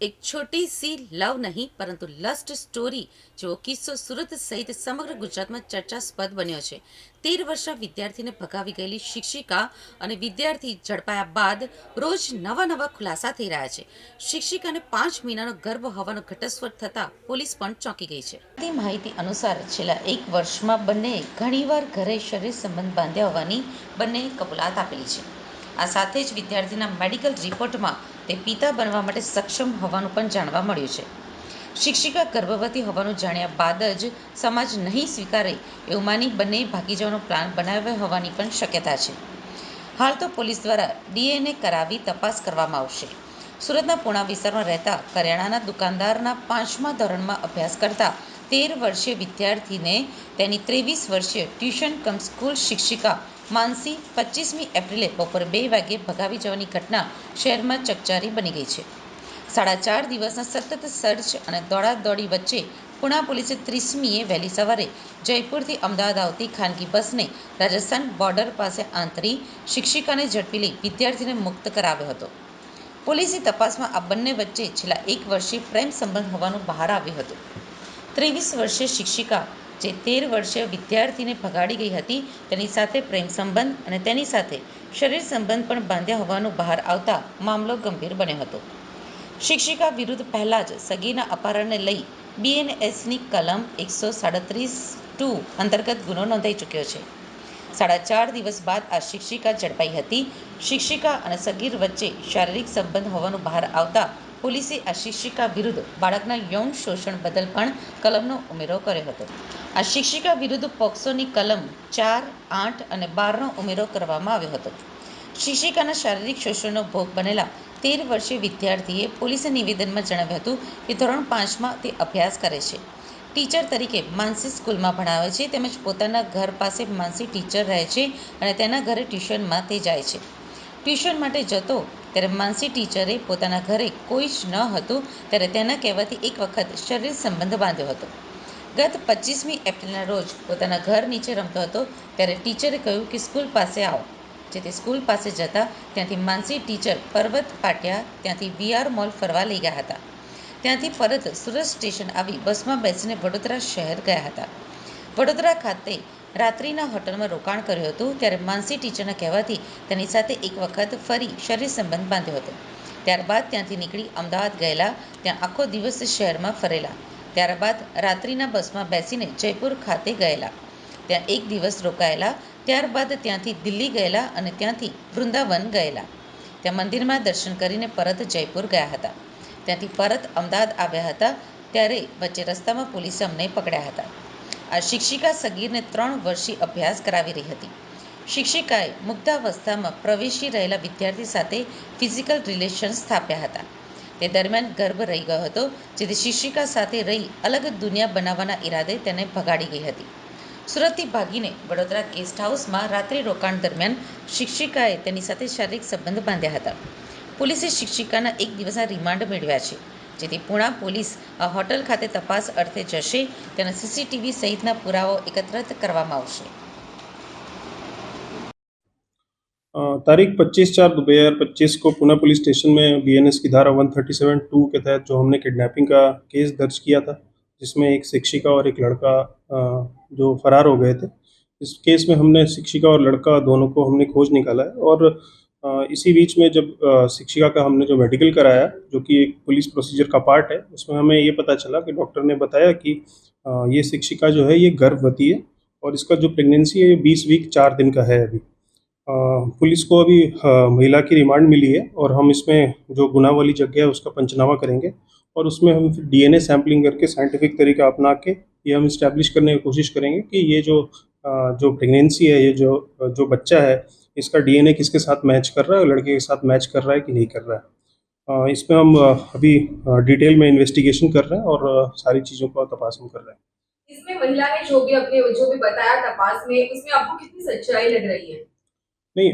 એક છોટી સી લવ નહીં, પરંતુ લસ્ટ સ્ટોરી જેવો કિસ્સો સુરત સહિત સમગ્ર ગુજરાતમાં ચર્ચાસ્પદ બન્યો છે. તેર વર્ષના વિદ્યાર્થીને ભગાવી ગયેલી શિક્ષિકા અને વિદ્યાર્થી ઝડપાયા બાદ રોજ નવા નવા ખુલાસા થઈ રહ્યા છે. શિક્ષિકાને પાંચ મહિનાનો ગર્ભ હોવાનો ઘટસ્ફોટ થતાં પોલીસ પણ ચોંકી ગઈ છે. તે માહિતી અનુસાર છેલ્લા એક વર્ષમાં બંને ઘણીવાર ઘરે શરીર સંબંધ બાંધ્યા હોવાની બંનેએ કબૂલાત આપેલી છે. આ સાથે જ વિદ્યાર્થીના મેડિકલ રિપોર્ટમાં તે પિતા બનવા માટે સક્ષમ હોવાનું પણ જાણવા મળ્યું છે. શિક્ષિકા ગર્ભવતી હોવાનું જાણ્યા બાદ જ સમાજ નહીં સ્વીકારે એવું માની બંને ભાગી જવાનો પ્લાન બનાવ્યો હોવાની પણ શક્યતા છે. હાલ તો પોલીસ દ્વારા ડીએનએ કરાવી તપાસ કરવામાં આવશે. સુરતના પૂણા વિસ્તારમાં રહેતા કરિયાણાના દુકાનદારના પાંચમા ધોરણમાં અભ્યાસ કરતા તેર વર્ષીય વિદ્યાર્થીને તેની ત્રેવીસ વર્ષીય ટ્યુશન કમ સ્કૂલ શિક્ષિકા માનસી પચીસમી એપ્રિલે બપોરે બે વાગ્યે ભગાવી જવાની ઘટના શહેરમાં ચકચારી બની ગઈ છે. સાડા ચાર દિવસના સતત સર્ચ અને દોડાદોડી વચ્ચે પુણા પોલીસે ત્રીસમીએ વહેલી સવારે જયપુરથી અમદાવાદ આવતી ખાનગી બસને રાજસ્થાન બોર્ડર પાસે આંતરી શિક્ષિકાને ઝડપી લઈ વિદ્યાર્થીને મુક્ત કરાવ્યો હતો. પોલીસની તપાસમાં આ બંને વચ્ચે છેલ્લા એક વર્ષથી પ્રેમ સંબંધ હોવાનું બહાર આવ્યું હતું. ત્રેવીસ વર્ષીય શિક્ષિકા જે તેર વર્ષીય વિદ્યાર્થીને ભગાડી ગઈ હતી, તેની સાથે પ્રેમ સંબંધ અને તેની સાથે શરીર સંબંધ પણ બાંધ્યા હોવાનું બહાર આવતા મામલો ગંભીર બન્યો હતો. શિક્ષિકા વિરુદ્ધ પહેલાં જ સગીના અપહરણને લઈ બીએનએસની કલમ એકસો સાડત્રીસ ટુ અંતર્ગત ગુનો નોંધાઈ ચૂક્યો છે. સાડા ચાર દિવસ બાદ આ શિક્ષિકા ઝડપાઈ હતી. શિક્ષિકા અને સગીર વચ્ચે શારીરિક સંબંધ હોવાનું બહાર આવતા પોલીસે આ શિક્ષિકા વિરુદ્ધ બાળકના યૌન શોષણ બદલ પણ કલમનો ઉમેરો કર્યો હતો. આ શિક્ષિકા વિરુદ્ધ પોક્સોની કલમ ચાર, આઠ અને બારનો ઉમેરો કરવામાં આવ્યો હતો. શિક્ષિકાના શારીરિક શોષણનો ભોગ બનેલા તેર વર્ષીય વિદ્યાર્થીએ પોલીસે નિવેદનમાં જણાવ્યું હતું કે ધોરણ પાંચમાં તે અભ્યાસ કરે છે. ટીચર તરીકે માનસી સ્કૂલમાં ભણાવે છે તેમજ પોતાના ઘર પાસે માનસી ટીચર રહે છે અને તેના ઘરે ટ્યુશનમાં તે જાય છે. ટ્યુશન માટે જતો ત્યારે માનસી ટીચરે પોતાના ઘરે કોઈ જ ન હતું, ત્યારે તેના કહેવાથી એક વખત શરીર સંબંધ બાંધ્યો હતો. ગત પચીસમી એપ્રિલના રોજ પોતાના ઘર નીચે રમતો હતો, ત્યારે ટીચરે કહ્યું કે સ્કૂલ પાસે આવો. જેથી સ્કૂલ પાસે જતા ત્યાંથી માનસી ટીચર પર્વત પાટ્યા, ત્યાંથી વીઆર મોલ ફરવા લઈ ગયા હતા. ત્યાંથી પરત સુરત સ્ટેશન આવી બસમાં બેસીને વડોદરા શહેર ગયા હતા. વડોદરા ખાતે રાત્રિના હોટલમાં રોકાણ કર્યું હતું, ત્યારે માનસી ટીચરના કહેવાથી તેની સાથે એક વખત ફરી શરીર સંબંધ બાંધ્યો હતો. ત્યારબાદ ત્યાંથી નીકળી અમદાવાદ ગયેલા, ત્યાં આખો દિવસ શહેરમાં ફરેલા. ત્યારબાદ રાત્રિના બસમાં બેસીને જયપુર ખાતે ગયેલા. ત્યાં એક દિવસ રોકાયેલા, ત્યારબાદ ત્યાંથી દિલ્હી ગયેલા અને ત્યાંથી વૃંદાવન ગયેલા. ત્યાં મંદિરમાં દર્શન કરીને પરત જયપુર ગયા હતા. ત્યાંથી પરત અમદાવાદ આવ્યા હતા, ત્યારે વચ્ચે રસ્તામાં પોલીસે અમને પકડ્યા હતા. શિક્ષિકા સગીરને ત્રણ વર્ષથી અભ્યાસ કરાવી રહી હતી. શિક્ષિકાએ મુગ્ધાવસ્થામાં પ્રવેશી રહેલા વિદ્યાર્થી સાથે ફિઝિકલ રિલેશન સ્થાપ્યા હતા. તે દરમિયાન ગર્ભ રહી ગયો હતો, જેથી શિક્ષિકા સાથે રહી અલગ દુનિયા બનાવવાના ઈરાદે તેને ભગાડી ગઈ હતી. સુરતથી ભાગીને વડોદરા ગેસ્ટ હાઉસમાં રાત્રિ રોકાણ દરમિયાન શિક્ષિકાએ તેની સાથે શારીરિક સંબંધ બાંધ્યા હતા. પોલીસે શિક્ષિકાના એક દિવસના રિમાન્ડ મેળવ્યા છે. જેથી પુણા પોલીસ આ હોટલ ખાતે તપાસ અર્થે જશે તેના સીસીટીવી સહિતના પુરાવાઓ એકત્રિત કરવામાં આવશે अ, तारीख 25 चार दो हज़ार पच्चीस को पुणे पुलिस स्टेशन में बीएनएस की धारा 137 टू के तहत जो हमने किडनैपिंग का केस दर्ज किया था जिसमें एक शिक्षिका और एक लड़का अ, जो फरार हो गए थे इस केस में हमने शिक्षिका और लड़का दोनों को हमने खोज निकाला है और अ, इसी बीच में जब शिक्षिका का हमने जो मेडिकल कराया, जो कि एक पुलिस प्रोसीजर का पार्ट है, उसमें हमें ये पता चला कि डॉक्टर ने बताया कि ये शिक्षिका जो है, ये गर्भवती है और इसका जो प्रेगनेंसी है, ये बीस वीक चार दिन का है अभी। पुलिस को अभी महिला की रिमांड मिली है और हम इसमें जो गुना वाली जगह है, उसका पंचनामा करेंगे और उसमें हम फिर डीएनए सैंपलिंग करके साइंटिफिक तरीका अपना के ये हम इस्टेब्लिश करने की कोशिश करेंगे कि ये जो जो प्रेगनेंसी है, ये जो जो बच्चा है इसका डीएनए किसके साथ मैच कर रहा है और लड़के के साथ मैच कर रहा है कि नहीं कर रहा है? अ, इसमें हम अभी डिटेल में इन्वेस्टिगेशन कर रहे हैं और सारी चीज़ों का तपास हम कर रहे हैं। इसमें महिला ने जो भी अपने जो भी बताया तपास में उसमें आपको कितनी सच्चाई लग रही है? नहीं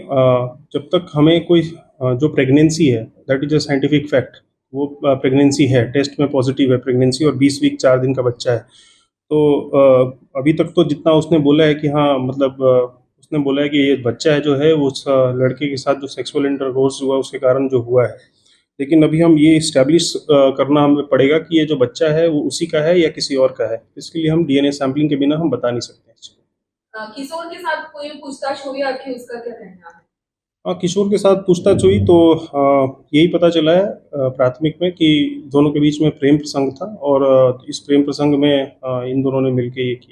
जब तक हमें कोई जो प्रेगनेंसी है that is a scientific fact वो प्रेगनेंसी है टेस्ट में पॉजिटिव है प्रेगनेंसी और 20 वीक चार दिन का बच्चा है। तो अभी तक तो जितना उसने बोला है कि हाँ मतलब उसने बोला है कि ये बच्चा है जो है उस लड़के के साथ जो सेक्सुअल इंटरकोर्स हुआ उसके कारण जो हुआ है। लेकिन अभी हम ये इस्टेब्लिश करना हमें पड़ेगा कि ये जो बच्चा है वो उसी का है या किसी और का है। इसके लिए हम डीएनए सैंपलिंग के बिना हम बता नहीं सकते। अ, किशोर के साथ कोई पूछताछ हुई आपकी उसका क्या कहना है? हाँ किशोर के साथ पूछताछ हुई तो यही पता चला है प्राथमिक में कि दोनों के बीच में प्रेम प्रसंग था और इस प्रेम प्रसंग में इन दोनों ने मिलकर ये किया।